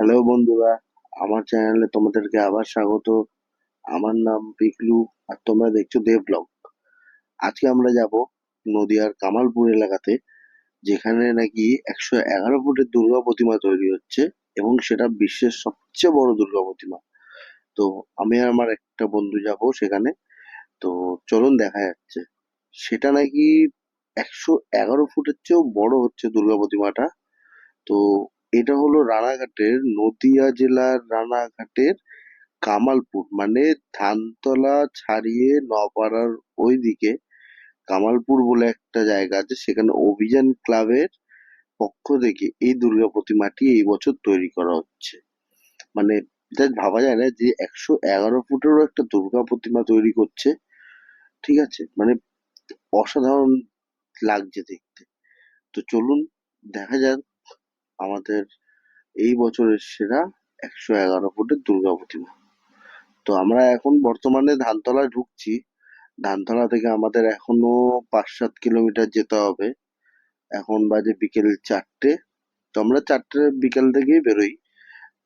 Hello বন্ধুরা, আমার চ্যানেলে তোমাদেরকে আবার স্বাগত। আমার নাম পিকলু, আর তোমরা দেখছ দেব ব্লগ। আজকে আমরা যাব নদিয়ার কামালপুর এলাকাতে, যেখানে নাকি একশো এগারো ফুটের দুর্গা প্রতিমা তৈরি হচ্ছে, এবং সেটা বিশ্বের সবচেয়ে বড় দুর্গা প্রতিমা। তো আমি আর আমার একটা বন্ধু যাব সেখানে। তো চলুন দেখা যাচ্ছে। সেটা নাকি একশো এগারো ফুটের চেয়েও বড় হচ্ছে দুর্গা প্রতিমাটা। তো এটা হলো রানাঘাটের নদিয়া জেলার রানাঘাটের কামালপুর। মানে ধানতলা ছাড়িয়ে নপাড়ার ওইদিকে কামালপুর বলে একটা জায়গা আছে, সেখানে অভিযান ক্লাবের পক্ষ থেকে এই দুর্গা প্রতিমাটি এই বছর তৈরি করা হচ্ছে। মানে জাস্ট ভাবা যায় না যে একশো এগারো ফুটেরও একটা দুর্গা প্রতিমা তৈরি করছে, ঠিক আছে? মানে অসাধারণ লাগছে দেখতে। তো চলুন দেখা যাক আমাদের এই বছরের সেরা একশো এগারো ফুটের দুর্গা প্রতিমা। তো আমরা এখন বর্তমানে ধানতলায় ঢুকছি। ধানতলা থেকে আমাদের এখনও পাঁচ সাত কিলোমিটার যেতে হবে। এখন বাজে বিকেল চারটে। তো আমরা চারটে বিকেল থেকেই বেরোই,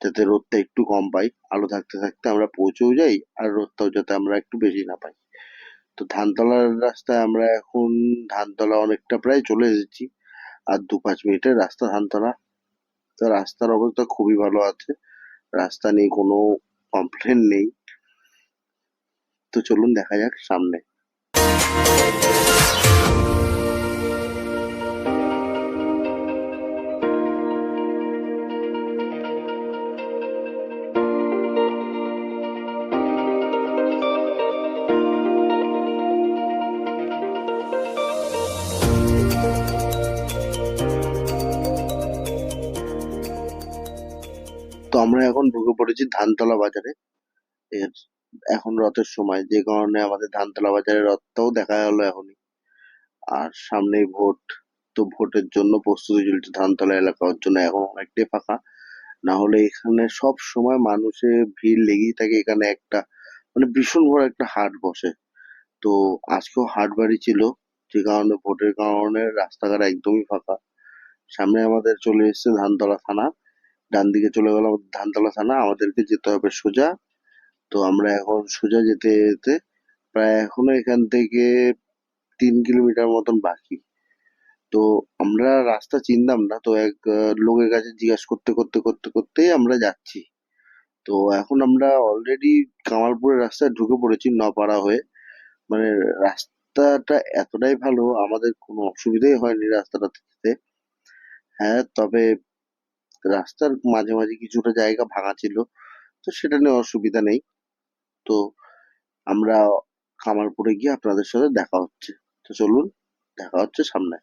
যাতে রোদটা একটু কম পাই। আলো থাকতে থাকতে আমরা পৌঁছেও যাই, আর রোদটাও যাতে আমরা একটু বেশি না পাই। তো ধানতলার রাস্তায় আমরা এখন ধানতলা অনেকটা প্রায় চলে এসেছি, আর দু পাঁচ মিনিটের রাস্তা ধানতলা। তো রাস্তার অবস্থা খুবই ভালো আছে। রাস্তা নিয়ে কোনো কমপ্লেন নেই। তো চলুন দেখা যাক সামনে। আমরা এখন ঢুকে পড়েছি ধানতলা বাজারে। এর এখন রথের সময়, যে কারণে আমাদের ধানতলা বাজারে রথটাও দেখা গেলো এখনই। আর সামনেই ভোট, তো ভোটের জন্য প্রস্তুতি চলছে ধানতলা এলাকার জন্য। এখন অনেকটাই ফাঁকা, না হলে এখানে সব সময় মানুষের ভিড় লেগেই থাকে। এখানে একটা মানে ভীষণ বড় একটা হাট বসে। তো আজকেও হাট বাড়ি ছিল, যে কারণে, ভোটের কারণে রাস্তাঘাট একদমই ফাঁকা। সামনে আমাদের চলে এসেছে ধানতলা থানা। ডান দিকে চলে গেল আমাদের ধানতলা থানা, আমাদেরকে যেতে হবে সোজা। তো আমরা এখন সোজা যেতে যেতে প্রায় এখনও এখান থেকে তিন কিলোমিটার মতন বাকি। তো আমরা রাস্তা চিনতাম না, তো এক লোকের কাছে জিজ্ঞাসা করতে করতে করতে, করতেই আমরা যাচ্ছি। তো এখন আমরা অলরেডি কামালপুরের রাস্তায় ঢুকে পড়েছি নপাড়া হয়ে। মানে রাস্তাটা এতটাই ভালো, আমাদের কোনো অসুবিধাই হয়নি রাস্তাটা যেতে হ্যাঁ তবে রাস্তার মাঝে মাঝে কিছুটা জায়গা ভাঙা ছিল, তো সেটা নিয়ে অসুবিধা নেই। তো আমরা কামালপুরে গিয়ে আপনাদের সাথে দেখা হচ্ছে। তো চলুন, দেখা হচ্ছে সামনে।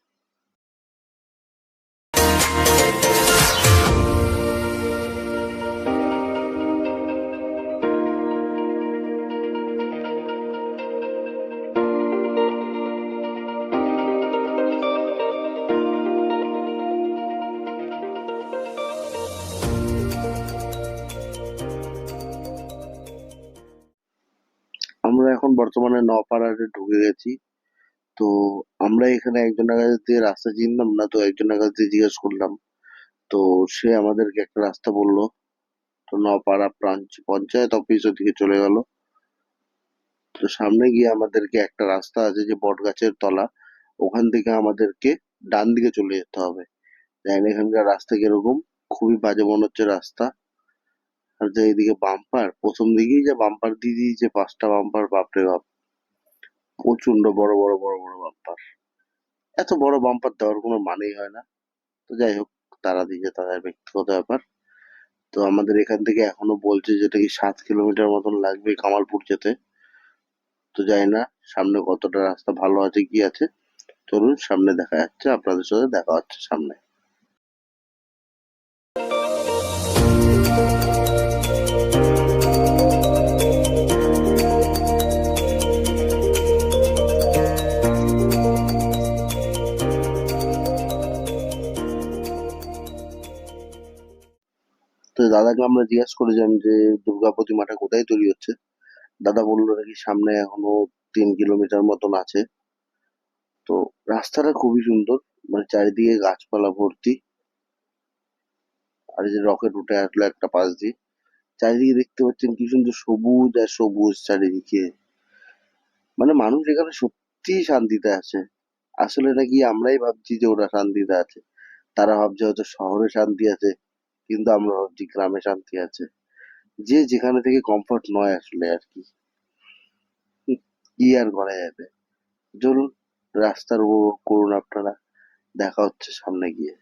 আমরা এখন বর্তমানে নপাড়াতে ঢুকে গেছি। তো আমরা এখানে একজনের কাছ দিয়ে রাস্তা চিনতাম না, তো একজনের কাছ দিয়ে জিজ্ঞেস করলাম। তো সে আমাদেরকে একটা রাস্তা বলল। তো নপাড়া পঞ্চায়েত অফিস ওদিকে চলে গেল। তো সামনে গিয়ে আমাদেরকে একটা রাস্তা আছে যে বট গাছের তলা, ওখান থেকে আমাদেরকে ডান দিকে চলে যেতে হবে। জানি এখানকার রাস্তা কীরকম? খুবই বাজে মনে হচ্ছে রাস্তা। আর যে এইদিকে বাম্পার প্রথম দিকেই যে বাম্পার দিয়ে দিয়েছে, পাঁচটা বাম্পার বাপরে বাপ। প্রচণ্ড বড় বড় বড় বড় বাম্পার এত বড় বাম্পার দেওয়ার কোনো মানেই হয় না। তো যাই হোক, তারা দিয়েছে তাদের ব্যক্তিগত ব্যাপার। তো আমাদের এখান থেকে এখনও বলছে যেটা কি সাত কিলোমিটার মতন লাগবে কামালপুর যেতে। তো জানি না, সামনে কতটা রাস্তা ভালো আছে, কি আছে চলুন সামনে দেখা যাচ্ছে, আপনাদের সাথে দেখা হচ্ছে সামনে। দাদাকে আমরা জিজ্ঞাসা করেছিলাম যে, দুর্গা প্রতিমাটা কোথায় তৈরি হচ্ছে? দাদা বলল নাকি সামনে এখনও তিন কিলোমিটার মতন আছে। তো রাস্তাটা খুবই সুন্দর মানে চারিদিকে গাছপালা ভর্তি। আর যে রকেট উঠে আসলো একটা পাশ দিয়ে। চারিদিকে দেখতে পাচ্ছেন কি সুন্দর সবুজ আর সবুজ চারিদিকে। মানে মানুষ এখানে সত্যিই শান্তিতে আছে। আসলে নাকি আমরাই ভাবছি যে ওরা শান্তিতে আছে। তারা ভাবছে হয়তো শহরে শান্তি আছে। কিন্তু আমরা ভাবছি গ্রামে শান্তি আছে। যে যেখানে থেকে কমফর্ট নয় আসলে আর কি। কি আর করা যাবে? চলুন, রাস্তার উপভোগ করুন আপনারা। দেখা হচ্ছে সামনে গিয়ে।